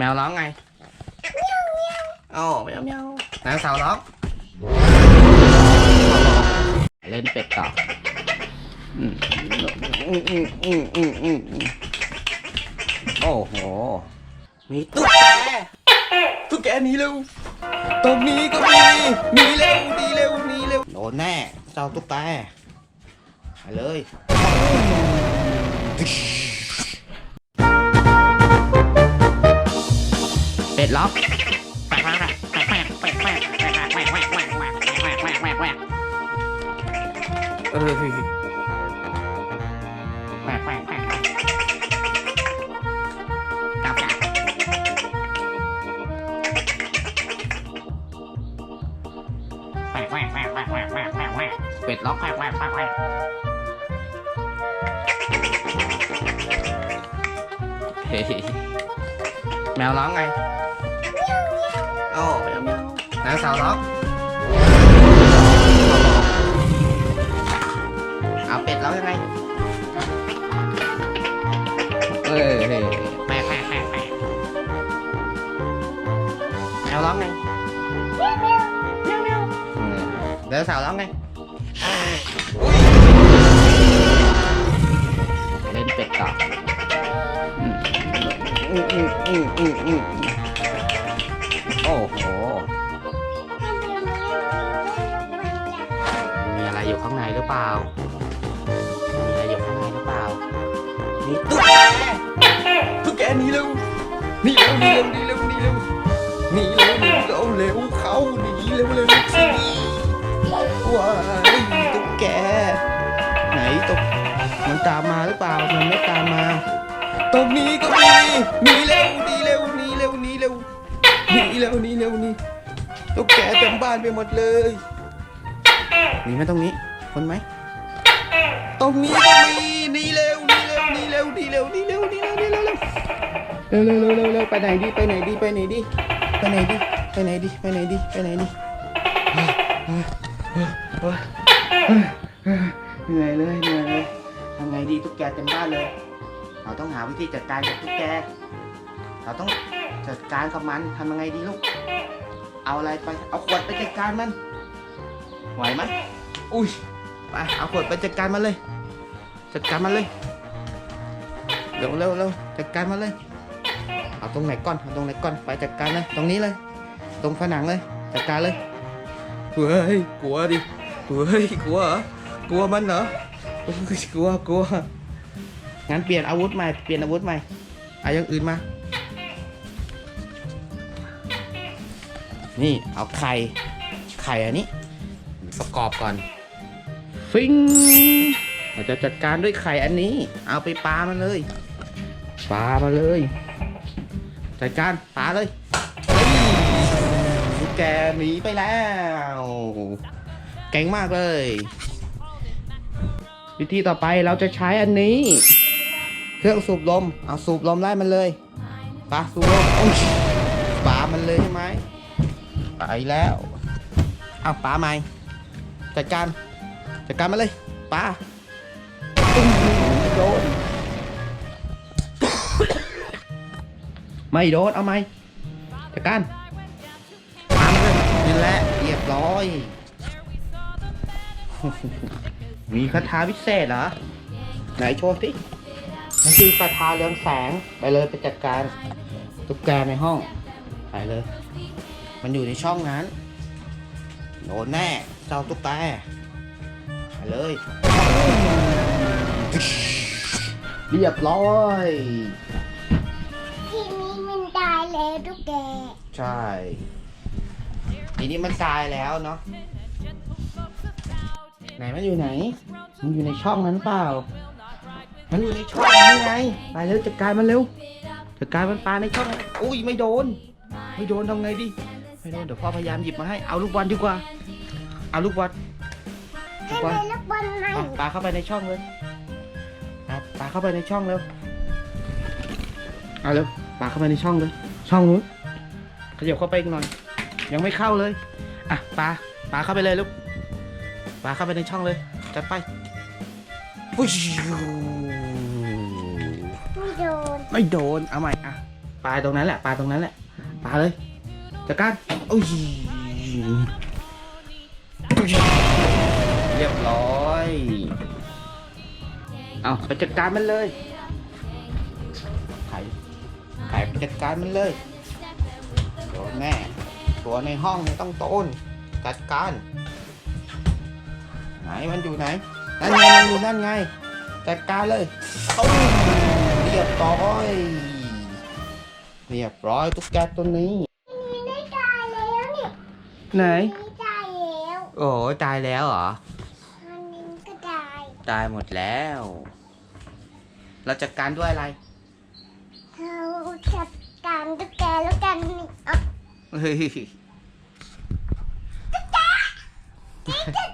แมวร้องไงโอ้แมวแมวไดโนเสาร์ร้อง เล่นเป็ดต่ออืมอืมอืมอืมอืมอืมอืมโอ้โห มีตุ๊กแกตุ๊กแกหนีเร็ว ตรงนี้ก็มีหนีเร็วหนีเร็วหนีเร็ว โดนแน่ เจ้าตุ๊กแกไปเลย เป็ดล็อ กเออเป็ดล็อกเฮ้ยแมวร้องไงโอ้แมวแมวไดโนเสาร์ร้องเอาเป็ดร้องยังไงเอ้ยเฮ้ยแมวร้องไงอืมไดโนเสาร์ร้องไงเล่นเป็ดต่ออืมอืมอืมอืมอืม รือเปล่า มีอะไรอยู่ข้างในหรือเปล่ามีตุ๊กแกตุ๊กแกหนีเร็วหนีเร็วหนีเร็วหนีเร็วหนีเร็วหนีเร็วเร็วเร็วเขาหนีเร็วเร็วสิว้ายตุ๊กแก ไหนตุ๊กมันตามมาหรือเปล่า มันไม่ตามมา ตรงนี้ก็มีหนีเร็วหนีเร็วหนีเร็วหนีเร็วหนีเร็วหนีเร็วหนีตุ๊กแกเต็มบ้านไปหมดเลยมีไหมตรงนี้ คนไหมตรงนี้ก็มีนี่เร็วนี่เร็วนี่เร็วนี่เร็วนีเร็วนีเร็วนีเร็วเร็วเร็วเร็วเร็วเร็วเร็วไปไหนดีไปไหนดีไปไหนดีไปไหนดีไปไหนดีไปไหนดีไปไหนดีเหนื่อยเลยเหนื่อยเลยทำไงดีตุ๊กแกเต็มบ้านเลย เราต้องหาวิธีจัดการกับตุ๊กแก เราต้องจัดการกับมันทำยังไงดีลูก เอาอะไรไป เอาขวดไปจัดการมัน ไหวไหมอุ้ย ไปเอาขวดไปจัดการมันเลย จัดการมันเลยเร็วเร็วเร็วจัดการมันเลย เอาตรงไหนก่อนเอาตรงไหนก่อนไปจัดการเลยตรงนี้เลย ตรงผนังเลยจัดการเลยเฮ้ยกลัวดิเฮ้ยกลัวเหรอกลัวมันเหรอกลัวกลัวงั้นเปลี่ยนอาวุธใหม่เปลี่ยนอาวุธใหม่เอาอย่างอื่นมา นี่เอาไข่ไข่อันนี้ประกอบก่อน ฟิงเราจะจัดการด้วยไข่อันนี้ เอาไปปามันเลยปามาเลยจัดการปาเลยแกหนีไปแล้ว เก่งมากเลย วิธีต่อไปเราจะใช้อันนี้ เครื่องสูบลม เอาสูบลมไล่มันเลยปาสูบลมอุ๊ยปามันเลยใช่ไหมไปแล้วเอาปลาใหม่จัดการ จัดการมาเลยปลาโดนไม่โดนเอาไหมจัดการปามเลยนี่แหละเรียบร้อย มีคาถาวิเศษเหรอ ไหนโชว์สินั่นคือคาถาเรืองแสงไปเลยไปจัดการตุ๊กแกในห้องไปเลย มันอยู่ในช่องนั้น โดนแน่ เจ้าตุ๊กแก ไปเลย เรียบร้อย ทีนี้มันตายแล้วทุกแกใช่ ทีนี้มันตายแล้วเนาะ ไหนมันอยู่ไหน มันอยู่ในช่องนั้นเปล่า มันอยู่ในช่องนี้ไง ไปเร็วจัดการมันเร็ว จัดการมันปลาในช่องนั้นอุ้ยไม่โดน ไม่โดนทำไงดีไม่โดนเดี๋ยวพ่อพยายามหยิบมาให้ เอาลูกบอลดีกว่า เอาลูกบอลลู ให้กบอลไปลูกบอลไหมอะปลาเข้าไปในช่องเลยครับปลาเข้าไปในช่องเร็วเอาเร็วปลาเข้าไปในช่องเลย ช่องนู้นขยับเข้าไปอีกหน่อย ยังไม่เข้าเลย อะปลาปลาเข้าไปเลยลูกปลาเข้าไปในช่องเลย จัดไปปุ๊ชไม่โดนไม่โดน เอาใหม่อะปลาตรงนั้นแหละ ปลาตรงนั้นแหละ ปลาเลยจัดการอุ้ย เอาไปจัดการมันเลยไข่ไข่ไปจัดการมันเลยโดนแม่ ตัวในห้องเนี่ยต้องโตนจัดการ ไหนมันอยู่ไหน นั่นไงมันอยู่นั่นไง จัดการเลยเอาเรียบร้อย เรียบร้อยตุ๊กแกตัวนี้นี่ได้ตายแล้วเนี่ย ไหนนี่ตายแล้ว โอ้ตายแล้วเหรออันนี้ก็ ตายตายหมดแล้ว เราจัดการด้วยอะไร เราจัดการตุ๊กแกแล้วกันนี่อะเฮ้ยจัดการ